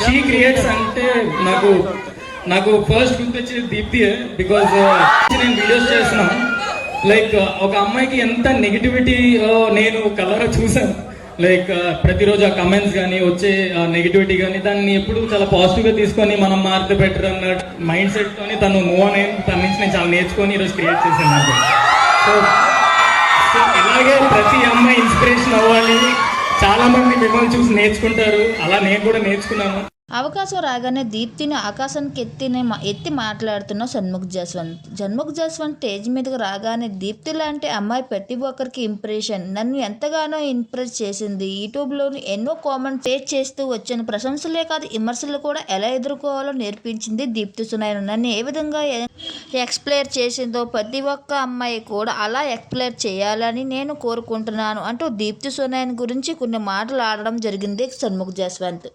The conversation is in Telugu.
షీ క్రియేట్స్ అంటే నాకు నాకు ఫస్ట్ గుర్తొచ్చేది దీప్తి బికాజ్ uh, నేను వీడియోస్ చేసినా లైక్ ఒక అమ్మాయికి ఎంత నెగిటివిటీలో నేను కలర్ చూసాను లైక్ ప్రతిరోజు ఆ కమెంట్స్ కానీ వచ్చే నెగిటివిటీ కానీ దాన్ని ఎప్పుడు చాలా పాజిటివ్గా తీసుకొని మనం మారితే బెటర్ అన్న మైండ్ సెట్ తోని తను మూవ్ అని తన నుంచి నేను చాలా నేర్చుకొని ఈరోజు క్రియేట్ చేశాను సో సో ఇలాగే చాలా మంది మిమ్మల్ని చూసి నేర్చుకుంటారు. అలా నేను కూడా నేర్చుకున్నాను. అవకాశం రాగానే దీప్తిని ఆకాశానికి ఎత్తిని ఎత్తి మాట్లాడుతున్న షణ్ముఖ్ జస్వంత్. షణ్ముఖ్ జస్వంత్ స్టేజ్ మీదకు రాగానే దీప్తి లాంటి అమ్మాయి ప్రతి ఒక్కరికి ఇంప్రెషన్ నన్ను ఎంతగానో ఇంప్రెస్ చేసింది. యూట్యూబ్లోని ఎన్నో కామెంట్ షేర్ చేస్తూ వచ్చాను ప్రశంసలే కాదు విమర్శలు కూడా ఎలా ఎదుర్కోవాలో నేర్పించింది దీప్తి సునాయన. నన్ను ఏ విధంగా ఎక్స్ప్లెయిర్ చేసిందో ప్రతి ఒక్క అమ్మాయి కూడా అలా ఎక్స్ప్లెయిర్ చేయాలని నేను కోరుకుంటున్నాను అంటూ దీప్తి సునాయన్ గురించి కొన్ని మాటలు ఆడడం జరిగింది షణ్ముఖ్ జస్వంత్.